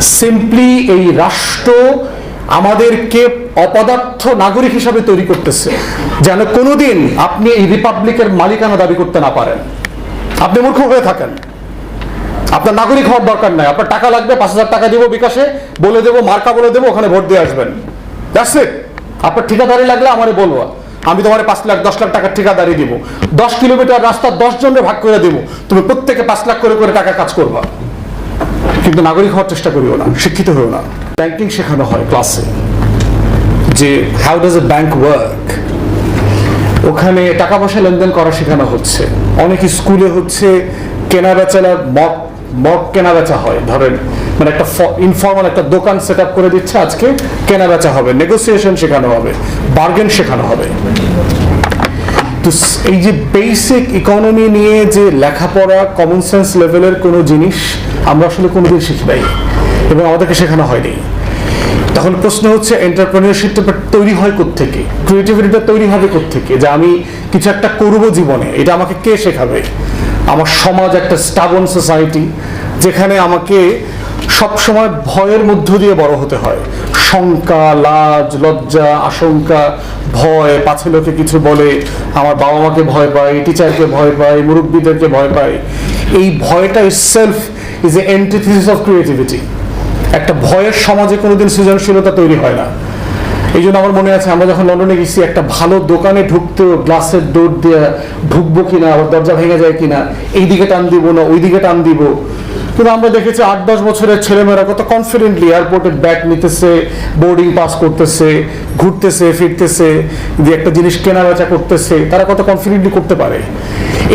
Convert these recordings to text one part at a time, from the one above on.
Simply এই রাষ্ট্র আমাদেরকে অপদার্থ নাগরিক হিসাবে তৈরি করতেছে। যেন কোনোদিন আপনি এই রিপাবলিকের মালিকানা দাবি করতে না পারেন। আপনি মূর্খ হয়ে থাকেন। আপনার নাগরিক হওয়ার দরকার নাই। আপনার টাকা লাগবে, পাঁচ হাজার টাকা দিব বিকাশে, বলে দেবো, মার্কা বলে দেবো, ওখানে ভোট দিয়ে আসবেন। দ্যাটস ইট আপনার ঠিকাদারি লাগলে আমারে বলব। আমি তোমার পাঁচ লাখ, দশ লাখ টাকার ঠিকাদারি দিব। দশ কিলোমিটার রাস্তা দশ জনের ভাগ করে দিব। তুমি প্রত্যেকে পাঁচ লাখ করে করে টাকা কাজ করবা। কিন্তু নাগরিক হওয়ার চেষ্টা করিও না, শিক্ষিত হয়েও না। ব্যাংকিং শেখানো হয় ক্লাসে যে how does a bank work ওখানে টাকা পয়সা লেনদেন করা শেখানো হচ্ছে। অনেক স্কুলে হচ্ছে কেনা বেচার মক মক কেনা বেচা হয়। ধরেন মানে একটা ইনফর্মাল একটা দোকান সেট করে দিচ্ছে, আজকে কেনা বেচা হবে। নেগোসিয়েশন শেখানো হবে। বার্গেন শেখানো হবে। তো এই যে বেসিক ইকোনমি নিয়ে যে লেখাপড়া কমন সেন্স লেভেলের কোনো জিনিস আমরা আসলে কোনোদিন শিখি নাই এবং আমাদেরকে শেখানো হয়নি। তখন প্রশ্ন হচ্ছে এন্টারপ্রেনিয়রশিপটা তৈরি হয় থেকে ক্রিয়েটিভিটিটা তৈরি হবে থেকে যে আমি কিছু একটা করব জীবনে, এটা আমাকে কে শেখাবে? আমার সমাজ একটা স্টাবন সোসাইটি যেখানে আমাকে সবসময় ভয়ের মধ্য দিয়ে বড় হতে হয়। শঙ্কা, লাজ, লজ্জা, আশঙ্কা, ভয়, পাছে লোকে কিছু বলে, আমার বাবা মাকে ভয় পাই টিচারকে ভয় পাই মুরব্বীদেরকে ভয় পাই এই ভয়টা self is a antithesis of creativity একটা ভয়ের সমাজে কোনোদিন সৃজনশীলতা তৈরি হয় না। এই জন্য আমার মনে আছে, আমরা যখন লন্ডনে গেছি, একটা ভালো দোকানে ঢুকতেও গ্লাসের ডোর দিয়ে ঢুকবো কিনা, আবার দরজা ভেঙে যায় কিনা এই দিকে টান দিব না ওই দিকে টান দিব। কিন্তু আমরা দেখেছি আট দশ বছরের ছেলেমেয়েরা কত কনফিডেন্টলি এয়ারপোর্টের ব্যাগ নিতেছে বোর্ডিং পাস করতেছে, ঘুরতেছে, ফিরতেছে, দিয়ে একটা জিনিস কেনা বেচা করতেছে, তারা কত কনফিডেন্টলি করতে পারে?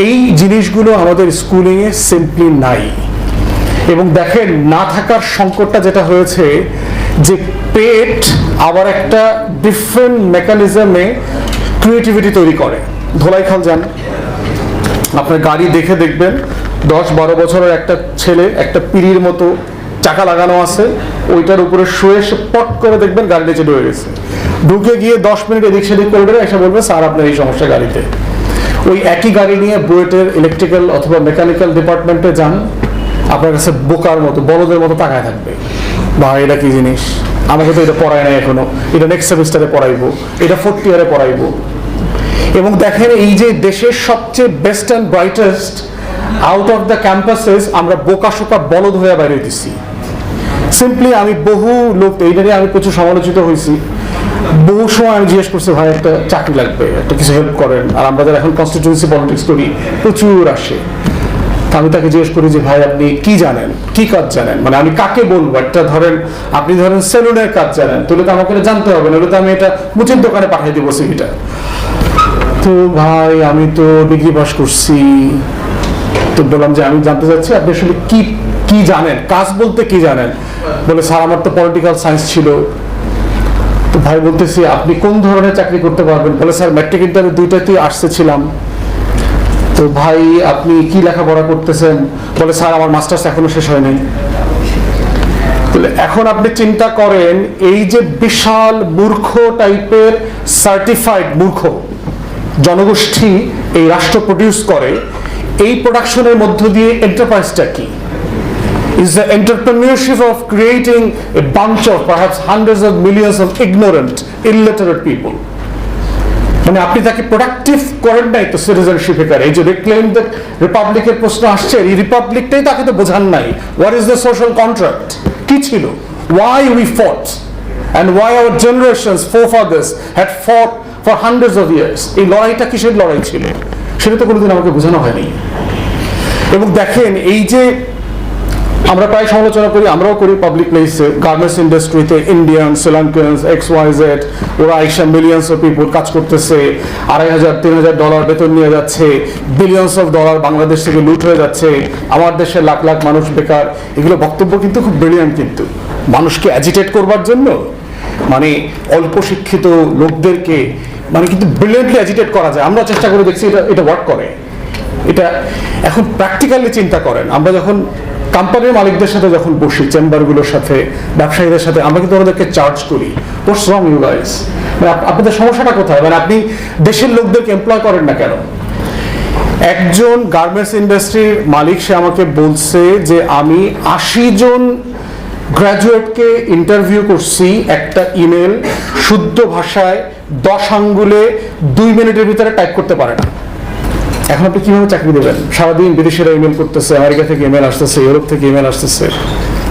এই জিনিসগুলো আমাদের স্কুলিংয়ে সিম্পলি নাই। এবং দেখেন, না থাকার সংকটটা যেটা হয়েছে যে পেট আবার একটা ডিফারেন্ট মেকানিজমে ক্রিয়েটিভিটি তৈরি করে। ধোলাইখাল যান। আপনার গাড়ি দেখে দেখবেন, দশ বারো বছরের একটা ছেলে, একটা পিড়ির মতো চাকা লাগানো আছে, ওইটার উপরে শুয়ে এসে পট করে দেখবেন গাড়ি নিচে ঢুকে গেছে। ঢুকে গিয়ে দশ মিনিট এদিক সেদিক করে এসে বলবে, স্যার, আপনার এই সমস্যা গাড়িতে। ওই একই গাড়ি নিয়ে বুয়েটের ইলেকট্রিক্যাল অথবা মেকানিক্যাল ডিপার্টমেন্টে যান। আপনার কাছে বোকার মতো, বলদের মতো তাকায় থাকবে। বা এটা কি জিনিস? আমাকে তো এটা পড়ায় নাই এখনও। এটা নেক্সট সেমিস্টারে পড়াইবো। এটা ফোর্থ ইয়ারে পড়াইবো। এবং দেখেন, এই যে দেশের সবচেয়ে best and brightest out of the campuses আমরা বোকা শোকা বলদ হয়ে বাইরে দিছি সিম্পলি আমি বহু লোক, এইটা নিয়ে আমি প্রচুর সমালোচিত হয়েছি বহু সময় আমি জিজ্ঞেস করছি, ভাই, একটা চাকরি লাগবে, একটা কিছু হেল্প করেন। আর আমরা যারা এখন কনস্টিটিউন্সি পলিটিক্স করি, প্রচুর আসে। আমি তাকে জিজ্ঞেস করি যে, ভাই, আপনি কি জানেন? কি কাজ জানেন? মানে আমি কাকে বলব? একটা ধরেন, আপনি ধরেন সেলুনের কাজ জানেন তাহলে তো আমাকে জানতে হবে নাহলে তো আমি এটা মুচির দোকানে পাঠিয়ে দেবো সিভিটা। তো, ভাই, আমি তো ডিগ্রি পাস করছি। তো বললাম যে, আমি জানতে চাচ্ছি, আপনি আসলে কি কি জানেন? কাজ বলতে কি জানেন? বলে, স্যার, আমার তো পলিটিক্যাল সায়েন্স ছিল। তো ভাই বলতেছি, আপনি কোন ধরনের চাকরি করতে পারবেন? বলে, স্যার ম্যাট্রিক ইন্টারভিউ দুইটাতেই আসতে ছিলাম। তো ভাই আপনি কি লেখাপড়া করতেছেন? বলে স্যার আমার মাস্টার্স এখনও শেষ হয়নি এখন আপনি চিন্তা করেন এই যে বিশাল মূর্খ টাইপের সার্টিফাইড মূর্খ জনগোষ্ঠী এই রাষ্ট্র প্রডিউস করে এই প্রোডাকশনের মধ্য দিয়ে এন্টারপ্রাইজটা কি? Is the entrepreneurship of creating a bunch of perhaps hundreds of millions of ignorant, illiterate people. মানে আপনি তাকে প্রোডাক্টিভ করেন নাই তো সিটিজেনশিপ একার এই যে রিক্লেম দ্য রিপাবলিকের প্রশ্ন আসছে, এই রিপাবলিকটাই তাকে তো বোঝান নাই। What is the social contract কি ছিল? Why we fought and why our generations forefathers had fought for hundreds of years এই লড়াইটা কিসের লড়াই ছিল? সেটা তো কোনোদিন আমাকে বোঝানো হয়নি। এবং দেখেন, এই যে আমরা প্রায় সমালোচনা করি, আমরাও করি পাবলিক প্লেসে গার্মেন্টস ইন্ডাস্ট্রিতে Indian Sri Lankans X Y Z ওরা আইসা মিলিয়ন্স অফ পিপুল কাজ করতেছে, আড়াই হাজার, তিন হাজার ডলার বেতন নিয়ে যাচ্ছে বিলিয়ন্স অফ ডলার বাংলাদেশ থেকে লুট হয়ে যাচ্ছে, আমার দেশে লাখ লাখ মানুষ বেকার। এগুলো বক্তব্য কিন্তু খুব ব্রিলিয়ান্ট কিন্তু। মানুষকে অ্যাজিটেট করবার জন্য মানে অল্প শিক্ষিত লোকদেরকে মানে কিন্তু ব্রিলিয়েন্টলি অ্যাজিটেট করা যায়। আমরা চেষ্টা করে দেখছি এটা এটা ওয়ার্ক করে। এটা এখন প্র্যাকটিক্যালি চিন্তা করেন। আমরা যখন কোম্পানির মালিকদের সাথে যখন বসি, চেম্বারগুলোর সাথে, ব্যবসায়ীদের সাথে, আমরা কিন্তু ওনাদেরকে চার্জ করি। হোয়াটস রং ইউ গাইস মানে আপনাদের সমস্যাটা কোথায়? মানে আপনি দেশের লোকদেরকে এমপ্লয় করেন না কেন? একজন গার্মেন্টস ইন্ডাস্ট্রির মালিক, সে আমাকে বলছে যে, আমি আশি জন গ্র্যাজুয়েটকে ইন্টারভিউ করছি, একটা ইমেল শুদ্ধ ভাষায়, দশ আঙ্গুলে, দুই মিনিটের ভিতরে টাইপ করতে পারে না। এখন আপনি কীভাবে চাকরি দেবেন? সারাদিন বিদেশিরা ইমেল করতেছে, আমেরিকা থেকে ইমেল আসতেছে, ইউরোপ থেকে ইমেল আসতেছে।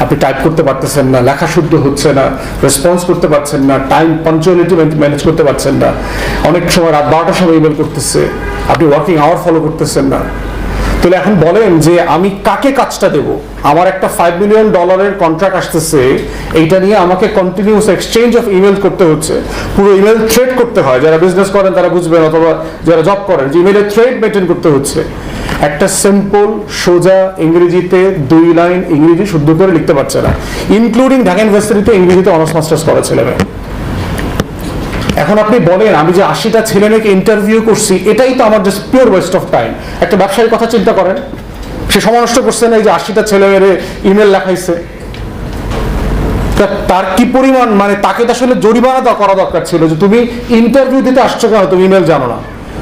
আপনি টাইপ করতে পারতেছেন না, লেখা শুদ্ধ হচ্ছে না রেসপন্স করতে পারছেন না টাইম পাঞ্চুয়ালিটি ম্যানেজ করতে পারছেন না। অনেক সময় রাত বারোটার সময় ইমেল করতেছে, আপনি ওয়ার্কিং আওয়ার ফলো করতেছেন না। তাহলে এখন বলেন যে আমি কাকে কাজটা দেব? আমার একটা ফাইভ মিলিয়ন ডলারের কন্ট্রাক্ট আসতেছে, এইটা নিয়ে আমাকে কন্টিনিউস এক্সচেঞ্জ অফ ইমেল করতে হচ্ছে। পুরো ইমেল থ্রেড করতে হয়। যারা বিজনেস করেন তারা বুঝবেন, অথবা যারা জব করেন, যে ইমেলের থ্রেড মেনটেন করতে হচ্ছে। একটা সিম্পল সোজা ইংরেজিতে দুই লাইন ইংরেজি শুদ্ধ করে লিখতে পারছে না। ইনক্লুডিং ঢাকা ইউনিভার্সিটিতে ইংরেজিতে অনার্স মাস্টার্স করা ছেলেমেয়ে। এখন আপনি বলেন, আমি যে আশিটা ছেলে মেয়েকে ইন্টারভিউ করছি, এটাই তো আমার just pure waste of time একটা ব্যবসায়ীর কথা চিন্তা করেন, সে সময় নষ্ট করছে না এই যে আশিটা ছেলে মেয়েরে ইমেল লেখাইছে। তার কি পরিমাণ মানে তাকে তো আসলে জরিমানা দেওয়া করা দরকার ছিল যে তুমি ইন্টারভিউ দিতে আসছো কেন? তুমি ইমেল জানো না।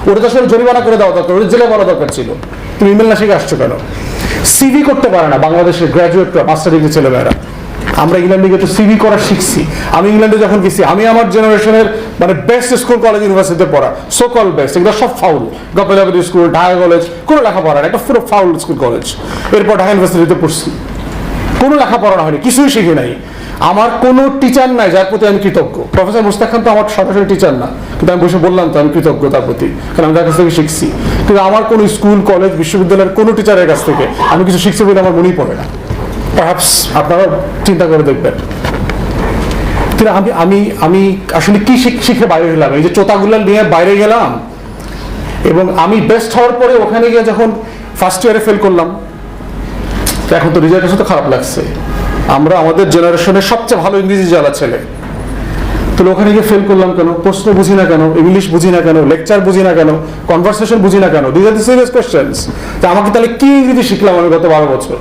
ওটা তো আসলে জরিমানা করে দেওয়া দরকার, ওটা জেলে করা দরকার ছিল। তুমি ইমেল না শিখে আসছো কেন? সিভি করতে পারে না বাংলাদেশের গ্র্যাজুয়েটরা মাস্টার ডিগ্রি ছেলেমেয়েরা আমরা ইংল্যান্ডে গিয়ে তো সিভি করা শিখছি। আমি ইংল্যান্ডে যখন গেছি, আমি আমার জেনারেশনের মানে বেস্ট স্কুল কলেজ ইউনিভার্সিটিতে পড়া। সো কল বেস্ট এগুলো সব ফাউল গপেলাবরি স্কুল ঢাকা কলেজ কোনো লেখাপড়া না, একটা পুরো ফাউল স্কুল কলেজ এরপর ঢাকা ইউনিভার্সিটিতে পড়ছি। কোনো লেখাপড়া হয়নি, কিছুই শিখি নাই। আমার কোনো টিচার নাই যার প্রতি আমি কৃতজ্ঞ। প্রফেসর মুস্তাক খান তো আমার সরাসরি টিচার না। কিন্তু আমি বসে বললাম তো, আমি কৃতজ্ঞ তার প্রতি। কারণ আমি তার কাছ থেকে শিখছি। কিন্তু আমার কোনো স্কুল কলেজ বিশ্ববিদ্যালয়ের কোনো টিচারের কাছ থেকে আমি কিছু শিখছি বলে আমার মনেই পড়ে না। পারহাপস আপনারা চিন্তা করে দেখবেন। আমি আমি আমি আসলে কি শিখ- বাইরে গেলাম? এই যে চোতাগুলো নিয়ে বাইরে গেলাম এবং আমি বেস্ট হওয়ার পরে ওখানে গিয়ে যখন ফার্স্ট ইয়ারে ফেল করলাম, তো এখন তো রেজাল্টের সাথে খারাপ লাগছে। আমরা আমাদের জেনারেশনের সবচেয়ে ভালো ইংরেজি যারা ছেলে তো ওখানে গিয়ে ফেল করলাম কেন? প্রশ্ন বুঝি না কেন? ইংলিশ বুঝি না কেন? লেকচার বুঝি না কেন? কনভারসেশন বুঝি না কেন? This are the serious questions তা আমাকে তাহলে কি ইংরেজি শিখলাম আমি গত বারো বছর?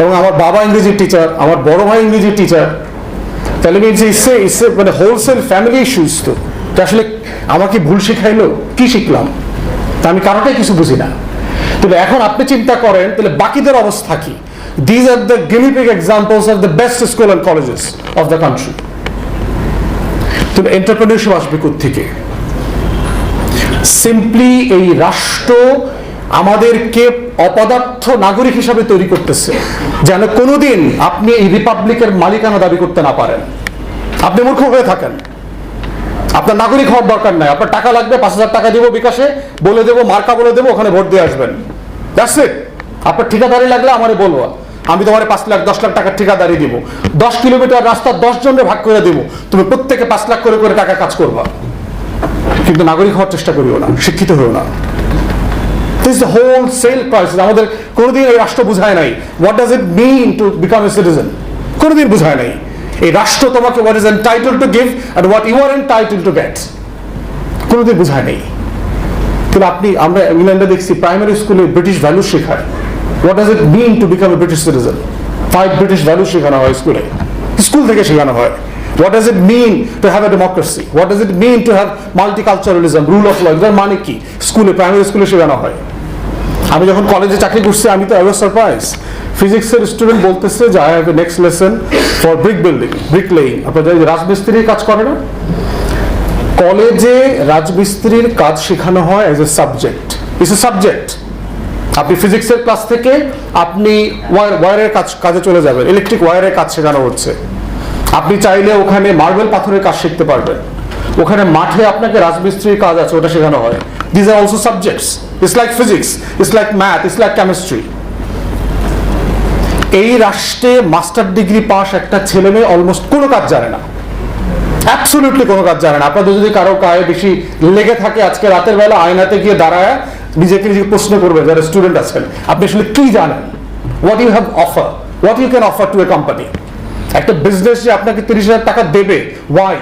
এবং আমার বাবা ইংরেজির টিচার আমার বড় ভাই ইংরেজি টিচার তাহলে মিনস ইসে ইসে মানে হোলসেল ফ্যামিলি ইস্যুস তো আসলে আমাকে ভুল শিখাইলো, কি শিখলাম? তা আমি কারোটাই কিছু বুঝি না। তাহলে এখন আপনি চিন্তা করেন, তাহলে বাকিদের অবস্থা কি? These are the guinea pig examples of the best school and colleges of the country তাহলে এন্টারপ্রেনিয়রশিপ আসবে থেকে সিম্পলি এই রাষ্ট্র আমাদেরকে অপদার্থ নাগরিক হিসাবে তৈরি করতেছে, যেন কোনোদিন আপনি এই রিপাবলিকের মালিকানা দাবি করতে না পারেন। আপনি মূর্খ হয়ে থাকেন। আপনার নাগরিক হওয়ার দরকার নাই। আপনার টাকা লাগবে, পাঁচ হাজার টাকা দিব বিকাশে, বলে দেবো, মার্কা বলে দেবো, ওখানে ভোট দিয়ে আসবেন। দ্যাটস আপনার ঠিকাদারি লাগলে আমারে বলব। আমি তোমার পাঁচ লাখ, দশ লাখ টাকার ঠিকাদারি দিব। দশ কিলোমিটার রাস্তা দশ জনের ভাগ করে দিব। তুমি প্রত্যেকে পাঁচ লাখ করে করে টাকা কাজ করবা। কিন্তু নাগরিক হওয়ার চেষ্টা করিও না, শিক্ষিত হইও না। দিস হোল সেল ক্রাইসিস আমাদের কোনোদিন এই রাষ্ট্র বুঝায় নাই। What does it mean to become a citizen কোনোদিন বুঝায় নাই। এই রাষ্ট্র তোমাকে what is entitle to give and what you are entitle to get কোনোদিন বুঝায় নেই। কিন্তু আপনি, আমরা ইংল্যান্ডে দেখছি প্রাইমারি স্কুলে ব্রিটিশ ভ্যালু শেখায়। What does it mean to become a British citizen five British value শেখানো হয় স্কুলে স্কুল থেকে শেখানো হয়। What does it mean to have a democracy what does it mean to have multiculturalism rule of law এগুলোর মানে কি? স্কুলে প্রাইমারি স্কুলে শেখানো হয়। আমি যখন কলেজে চাকরি করছি, আমি তো আই সারপ্রাইজ ফিজিক্সের স্টুডেন্ট বলতেছে যে I have next lesson for brick building brick laying আপনার যে রাজমিস্ত্রির কাজ করে না? কলেজে রাজমিস্ত্রির কাজ শেখানো হয় as a subject it's a subject আপনি ফিজিক্সের ক্লাস থেকে আপনি ওয়ার ওয়ারের কাজ, কাজে চলে যাবেন। ইলেকট্রিক ওয়ারের কাজ শেখানো হচ্ছে। আপনি চাইলে ওখানে মার্বেল পাথরের কাজ শিখতে পারবেন। ওখানে মাঠে আপনাকে রাজমিস্ত্রির কাজ আছে, ওটা শেখানো হয়। These are also subjects it's like physics it's like math it's like chemistry এই রাষ্ট্রে মাস্টার ডিগ্রি পাস একটা ছেলে মেয়ে অলমোস্ট কোনো কাজ জানে না। অ্যাবসলিউটলি কোনো কাজ জানে না। আপনাদের যদি কারও গায়ে বেশি লেগে থাকে আজকে রাতের বেলা আয়নাতে গিয়ে দাঁড়ায়, নিজেকে নিজেকে প্রশ্ন করবে, যারা স্টুডেন্ট আছেন, আপনি আসলে কি জানেন? What you have offer what you can offer to a company একটা বিজনেস যে আপনাকে তিরিশ হাজার টাকা দেবে why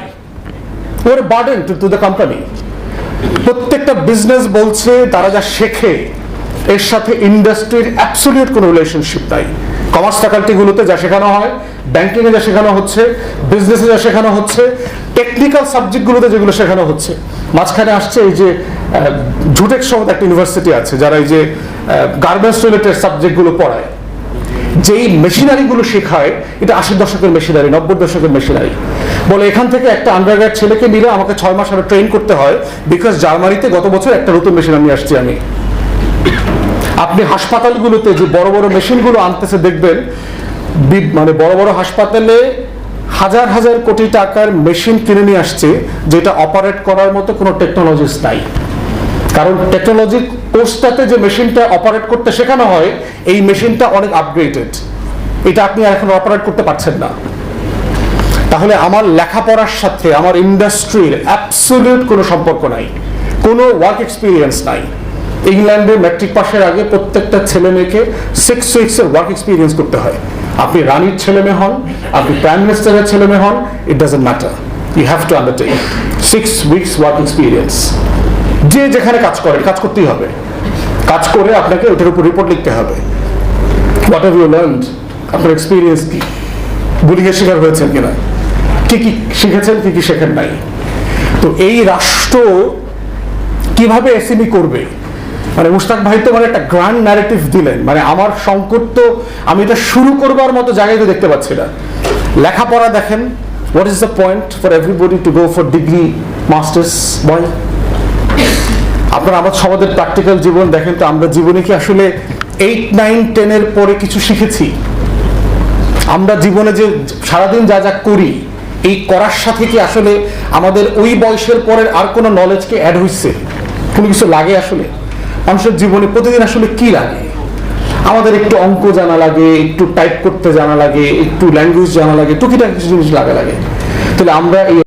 or burden to to the company প্রত্যেকটা বিজনেস বলছে, তারা যা শেখে, এর সাথে ইন্ডাস্ট্রির অ্যাবসলিউট কোনো রিলেশনশিপ নাই। কমার্স ফ্যাকাল্টিগুলোতে যা শেখানো হয় ব্যাংকিংয়ে যা শেখানো হচ্ছে বিজনেসে যা শেখানো হচ্ছে টেকনিক্যাল সাবজেক্টগুলোতে যেগুলো শেখানো হচ্ছে। মাঝখানে আসছে এই যে ঝুটেক সময় একটা ইউনিভার্সিটি আছে, যারা এই যে গার্মেন্টস রিলেটেড সাবজেক্টগুলো পড়ায়। যেই মেশিনারিগুলো শেখায়, এটা আশির দশকের মেশিনারি, নব্বই দশকের মেশিনারি। বলে এখান থেকে একটা আন্ডারগ্রাড ছেলেকে মিলে আমাকে ছয় মাস আরও ট্রেন করতে হয় বিকজ জার্মানিতে গত বছর একটা নতুন মেশিন আমি আসছি আমি। আপনি হাসপাতালগুলোতে যে বড় বড় মেশিনগুলো আনতেছে দেখবেন মানে বড় বড় হাসপাতালে হাজার হাজার কোটি টাকার মেশিন কিনে নিয়ে আসছে, যেটা অপারেট করার মতো কোনো টেকনোলজিস নাই। কারণ টেকনোলজি কোর্সটাতে যে মেশিনটা অপারেট করতে শেখানো হয়, এই মেশিনটা অনেক আপগ্রেডেড এটা আপনি এখন অপারেট করতে পারছেন না। তাহলে আমার লেখাপড়ার সাথে আমার ইন্ডাস্ট্রির অ্যাবসলিউট কোনো সম্পর্ক নাই। কোনো ওয়ার্ক এক্সপিরিয়েন্স নাই। ইংল্যান্ডে ম্যাট্রিক পাসের আগে প্রত্যেকটা ছেলে মেয়েকে সিক্স উইক্সের ওয়ার্ক এক্সপিরিয়েন্স করতে হয়। আপনি রানীর ছেলে মেয়ে হন, আপনি প্রাইম মিনিস্টারের ছেলে মেয়ে হন it doesn't matter you have to undertake six weeks work experience যে যেখানে কাজ করে কাজ করতেই হবে। কাজ করে আপনাকে ওটার উপর রিপোর্ট লিখতে হবে। হোয়াট হ্যাভ ইউ লার্ন আপনার এক্সপিরিয়েন্স কি? বুলিংয়ের শিকার হয়েছেন কিনা? কি কি শিখেছেন, কি কি শেখেন নাই? তো এই রাষ্ট্র কীভাবে এসএমই করবে? মানে মুস্তাক ভাই তো মানে একটা গ্র্যান্ড ন্যারেটিভ দিলেন। মানে আমার সংকট তো আমি এটা শুরু করবার মতো জায়গায় তো দেখতে পাচ্ছি না। লেখাপড়া দেখেন what is the point for everybody to go for degree masters বয় আপনারা আমার সমাজের প্র্যাকটিক্যাল জীবন দেখেন তো, আমরা জীবনে কি আসলে এইট নাইন টেনের পরে কিছু শিখেছি? আমরা জীবনে যে সারাদিন যা যা করি, এই করার সাথে কি আসলে আমাদের ওই বয়সের পরের আর কোনো নলেজকে অ্যাড হইছে? কোনো কিছু লাগে আসলে? মানুষের জীবনে প্রতিদিন আসলে কি লাগে? আমাদের একটু অঙ্ক জানা লাগে, একটু টাইপ করতে জানা লাগে, একটু ল্যাঙ্গুয়েজ জানা লাগে, টুকিটাকি কিছু জিনিস লাগা লাগে। তাহলে আমরা এই